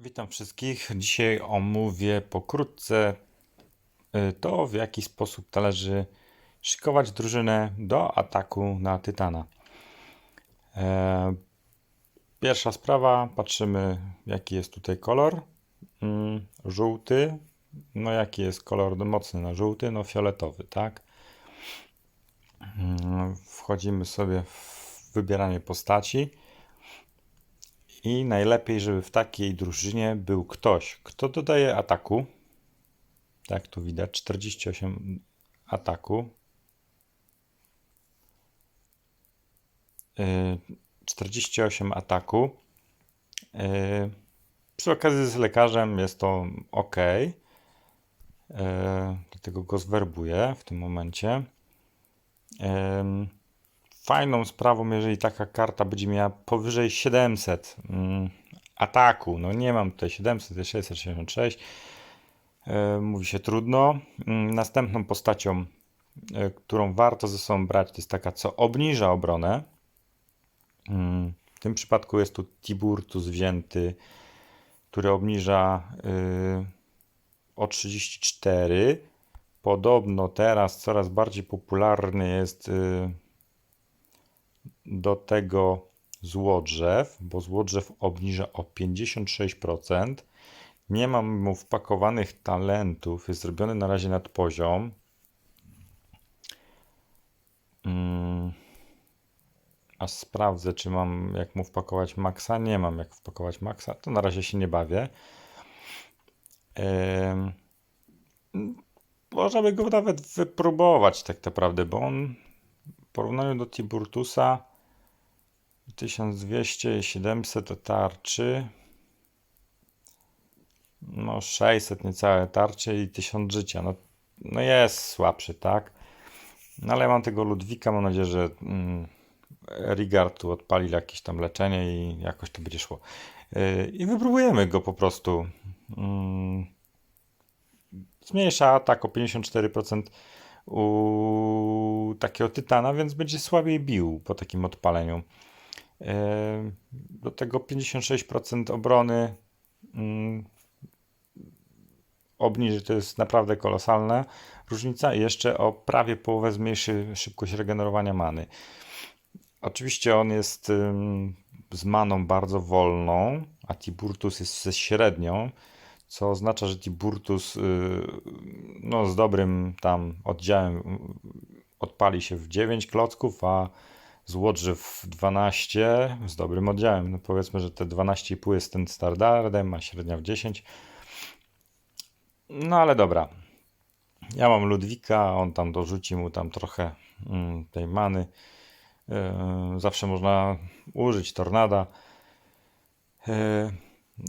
Witam wszystkich. Dzisiaj omówię pokrótce y, to, w jaki sposób należy szykować drużynę do ataku na Tytana. E, Pierwsza sprawa, patrzymy jaki jest tutaj kolor. Mm, Żółty. No jaki jest kolor mocny na żółty? No fioletowy, tak? Mm, Wchodzimy sobie w wybieranie postaci. I najlepiej, żeby w takiej drużynie był ktoś, kto dodaje ataku. Tak tu widać, 48 ataku. Yy, 48 ataku. Yy, Przy okazji z lekarzem jest to ok. Yy, Dlatego go zwerbuję w tym momencie. Yy, Fajną sprawą, jeżeli taka karta będzie miała powyżej 700 mm, ataku. No nie mam tutaj 700, jest 666. E, mówi się trudno. Mm, Następną postacią, e, którą warto ze sobą brać, to jest taka, co obniża obronę. Mm, W tym przypadku jest tu Tiburtus wzięty, który obniża y, o 34. Podobno teraz coraz bardziej popularny jest y, do tego złodrzew, bo złodrzew obniża o 56%. Nie mam mu wpakowanych talentów, jest zrobiony na razie nad poziom. Mm. A sprawdzę, czy mam jak mu wpakować maksa. Nie mam jak wpakować maksa, to na razie się nie bawię. Em, Można by go nawet wypróbować tak naprawdę, bo on w porównaniu do Tiburtusa 1200 i 700 tarczy. No 600 niecałe tarczy i 1000 życia. No, no jest słabszy, tak? No ale ja mam tego Ludwika, mam nadzieję, że mm, Rigard tu odpali jakieś tam leczenie i jakoś to będzie szło. Yy, I wypróbujemy go po prostu. Mm, zmniejsza atak o 54% u takiego tytana, więc będzie słabiej bił po takim odpaleniu. Do tego 56% obrony mm, obniży, to jest naprawdę kolosalna różnica i jeszcze o prawie połowę zmniejszy szybkość regenerowania many. Oczywiście on jest z maną bardzo wolną, a Tiburtus jest ze średnią, co oznacza, że Tiburtus y, no, z dobrym tam oddziałem y, odpali się w 9 klocków, a złodrzew w 12 z dobrym oddziałem. No powiedzmy, że te 12,5 jest ten standardem, a średnia w 10. No ale dobra. Ja mam Ludwika, on tam dorzuci mu tam trochę mm, tej many. Yy, zawsze można użyć tornada. Yy,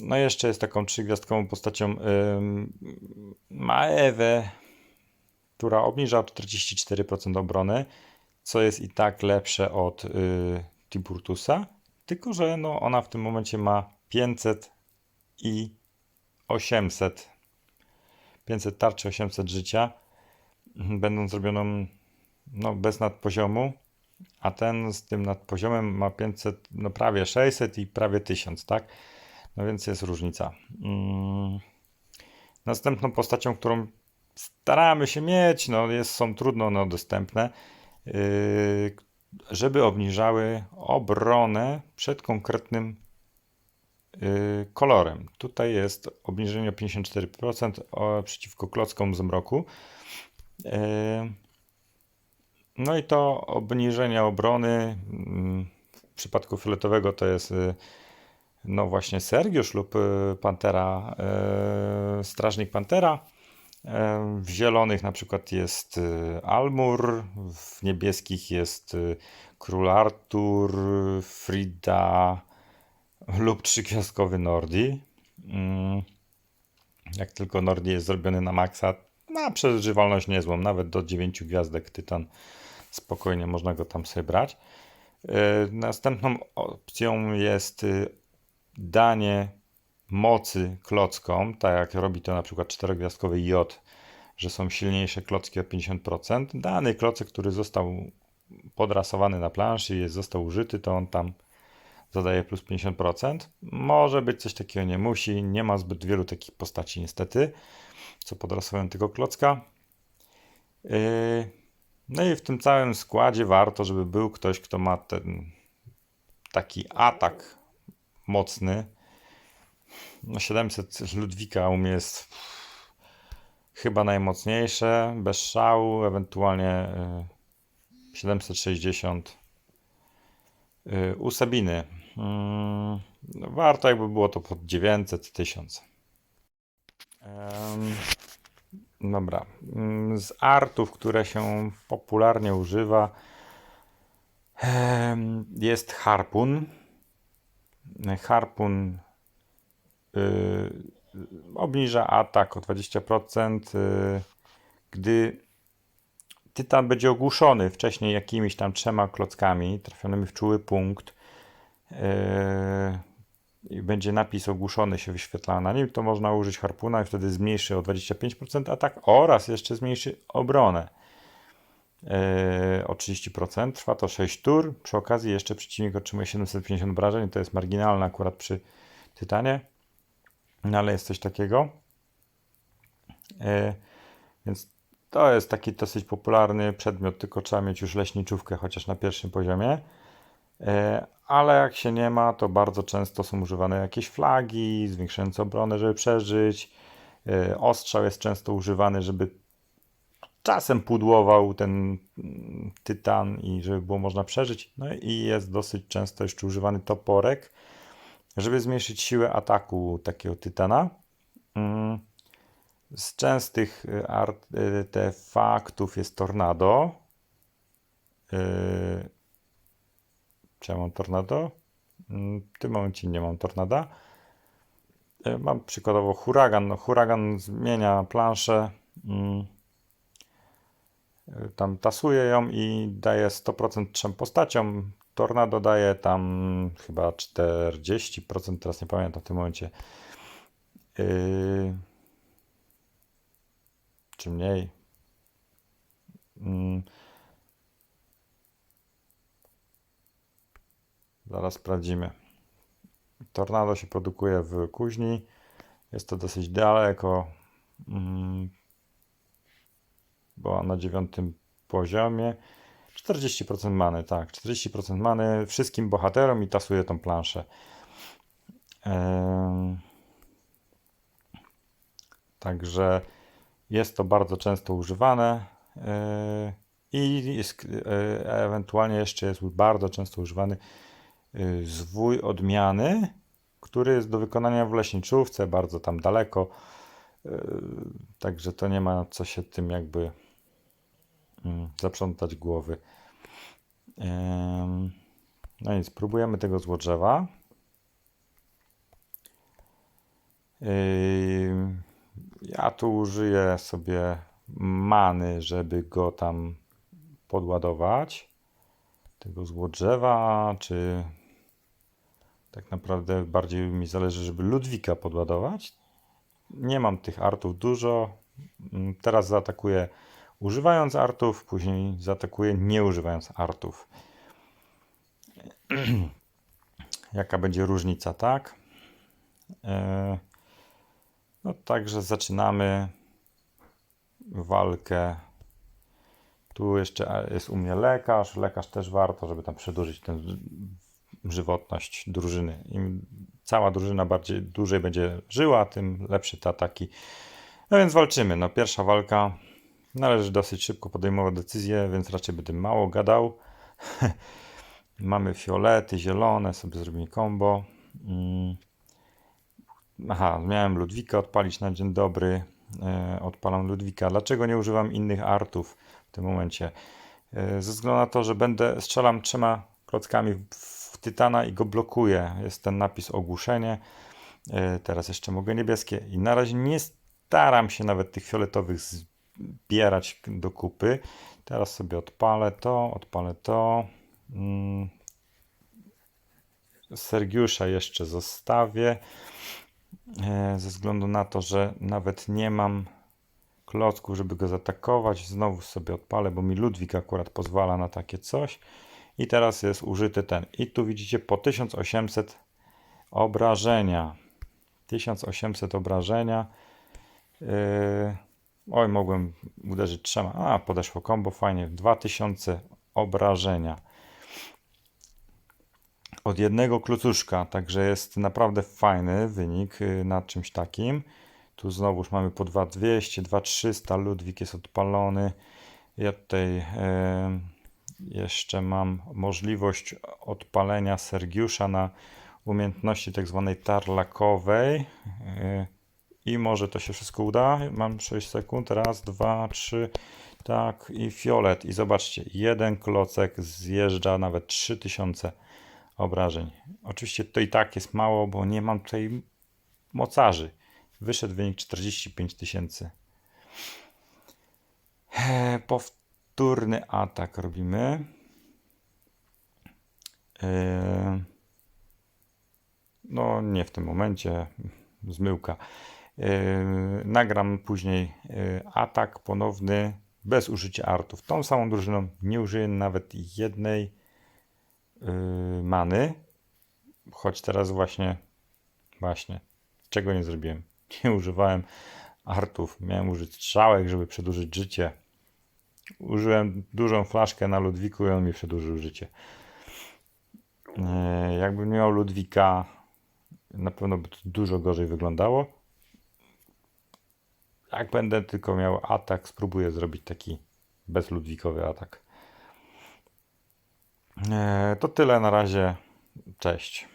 no jeszcze jest taką trzygwiazdkową postacią yy, która obniża o 44% obrony, co jest i tak lepsze od yy, Tiburtusa, tylko że no, ona w tym momencie ma 500 i 800 500 tarczy, 800 życia, mhm, będą zrobioną no, bez nadpoziomu, a ten z tym nadpoziomem ma 500, no prawie 600 i prawie 1000, tak? No więc jest różnica. Mm. Następną postacią, którą staramy się mieć, no jest, są trudno no, dostępne, żeby obniżały obronę przed konkretnym yy, kolorem. Tutaj jest obniżenie o 54% o, przeciwko klockom zmroku. Yy, no i to obniżenie obrony mm, w przypadku fioletowego to jest yy, no właśnie Sergiusz lub yy, Pantera, yy, Strażnik Pantera. W zielonych na przykład jest yy, Almur, w niebieskich jest yy, Król Artur, Frida lub trzygwiazdkowy Nordi. Mm, Jak tylko Nordi jest zrobiony na maksa, ma przeżywalność niezłą, nawet do 9 gwiazdek Tytan spokojnie można go tam sobie brać. Yy, Następną opcją jest danie mocy klockom, tak jak robi to na przykład czterogwiazdkowy J, że są silniejsze klocki o 50%. Dany klocek, który został podrasowany na planszy i został użyty, to on tam zadaje plus 50%. Może być coś takiego, nie musi. Nie ma zbyt wielu takich postaci niestety, co podrasowają tego klocka. Yy, No i w tym całym składzie warto, żeby był ktoś, kto ma ten taki atak mocny. No 700 Ludwika u mnie jest chyba najmocniejsze, bez szału, ewentualnie y, 760 y, u Sabiny. Mm, no Warto jakby było to pod 900, 1000. Em, Dobra. Mm, Z artów, które się popularnie używa, jest harpun. Harpun y, obniża atak o 20%, y, gdy tytan będzie ogłuszony wcześniej jakimiś tam trzema klockami trafionymi w czuły punkt y, i będzie napis ogłuszony się wyświetlał na nim, to można użyć harpuna i wtedy zmniejszy o 25% atak oraz jeszcze zmniejszy obronę o 30%. Trwa to 6 tur. Przy okazji jeszcze przeciwnik otrzymuje 750 obrażeń. To jest marginalne akurat przy Tytanie. No ale jest coś takiego. E, Więc to jest taki dosyć popularny przedmiot, tylko trzeba mieć już leśniczówkę chociaż na pierwszym poziomie. E, Ale jak się nie ma, to bardzo często są używane jakieś flagi zwiększające obronę, żeby przeżyć. E, Ostrzał jest często używany, żeby czasem pudłował ten mm, tytan i żeby było można przeżyć. No i jest dosyć często jeszcze używany toporek, żeby zmniejszyć siłę ataku takiego tytana. Mm. Z częstych y, y, artefaktów jest tornado. Y, Czy ja mam tornado? Mm, W tym momencie nie mam tornada. Mam przykładowo huragan. No, huragan zmienia planszę. mm, Tam tasuje ją i daje 100% trzem postaciom. Tornado daje tam chyba 40%, teraz nie pamiętam w tym momencie. Yy, czy mniej. Mm. Zaraz sprawdzimy. Tornado się produkuje w kuźni. Jest to dosyć daleko. Mm. Była na dziewiątym poziomie. 40% many, tak. 40% many wszystkim bohaterom i tasuje tą planszę. Także jest to bardzo często używane yy, i yy, ewentualnie jeszcze jest bardzo często używany yy, zwój odmiany, który jest do wykonania w leśniczówce, bardzo tam daleko. Także to nie ma co się tym jakby zaprzątać głowy. No nic, próbujemy tego złodrzewa. Ja tu użyję sobie many, żeby go tam podładować. Tego złodrzewa, czy tak naprawdę bardziej mi zależy, żeby Ludwika podładować. Nie mam tych artów dużo. Mm, Teraz zaatakuję używając artów, później zaatakuję nie używając artów. Jaka będzie różnica, tak? E, No także zaczynamy walkę. Tu jeszcze jest u mnie lekarz. Lekarz też warto, żeby tam przedłużyć tę żywotność drużyny. Im cała drużyna bardziej dłużej będzie żyła, tym lepsze te ataki. No więc walczymy. No pierwsza walka. Należy dosyć szybko podejmować decyzje, więc raczej będę mało gadał. Mamy fiolety, zielone, sobie zrobimy combo. Mm. Aha, miałem Ludwika odpalić na dzień dobry. E, odpalam Ludwika. Dlaczego nie używam innych artów w tym momencie? E, ze względu na to, że będę strzelam trzema klockami w, Tytana i go blokuję. Jest ten napis ogłuszenie. E, teraz jeszcze mogę niebieskie. I na razie nie staram się nawet tych fioletowych zbierać do kupy. Teraz sobie odpalę to, odpalę to. Mm. Sergiusza jeszcze zostawię. E, ze względu na to, że nawet nie mam klocków, żeby go zaatakować. Znowu sobie odpalę, bo mi Ludwik akurat pozwala na takie coś. I teraz jest użyty ten. I tu widzicie po 1800 obrażenia. 1800 obrażenia. Yy, oj, mogłem uderzyć trzema. A, podeszło combo, fajnie. 2000 obrażenia. Od jednego klucuszka, także jest naprawdę fajny wynik yy, nad czymś takim. Tu znowuż mamy po 2200, 2300. Ludwik jest odpalony. Ja tutaj yy, jeszcze mam możliwość odpalenia Sergiusza na umiejętności tak zwanej tarlakowej. Yy, I może to się wszystko uda. Mam 6 sekund. Raz, dwa, trzy. Tak, i fiolet. I zobaczcie, jeden klocek zjeżdża nawet 3000 obrażeń. Oczywiście to i tak jest mało, bo nie mam tutaj mocarzy. Wyszedł wynik 45 tysięcy. Powtórny atak robimy. Eee, No, nie w tym momencie. Zmyłka. Eee, Nagram później eee, atak ponowny bez użycia artów. Tą samą drużyną nie użyję nawet jednej eee, many. Choć teraz właśnie, właśnie, czego nie zrobiłem? Nie używałem artów. Miałem użyć strzałek, żeby przedłużyć życie. Użyłem dużą flaszkę na Ludwiku i on mi przedłużył życie. Jakbym miał Ludwika, na pewno by to dużo gorzej wyglądało. Jak będę tylko miał atak, spróbuję zrobić taki bezludwikowy atak. E, To tyle na razie. Cześć.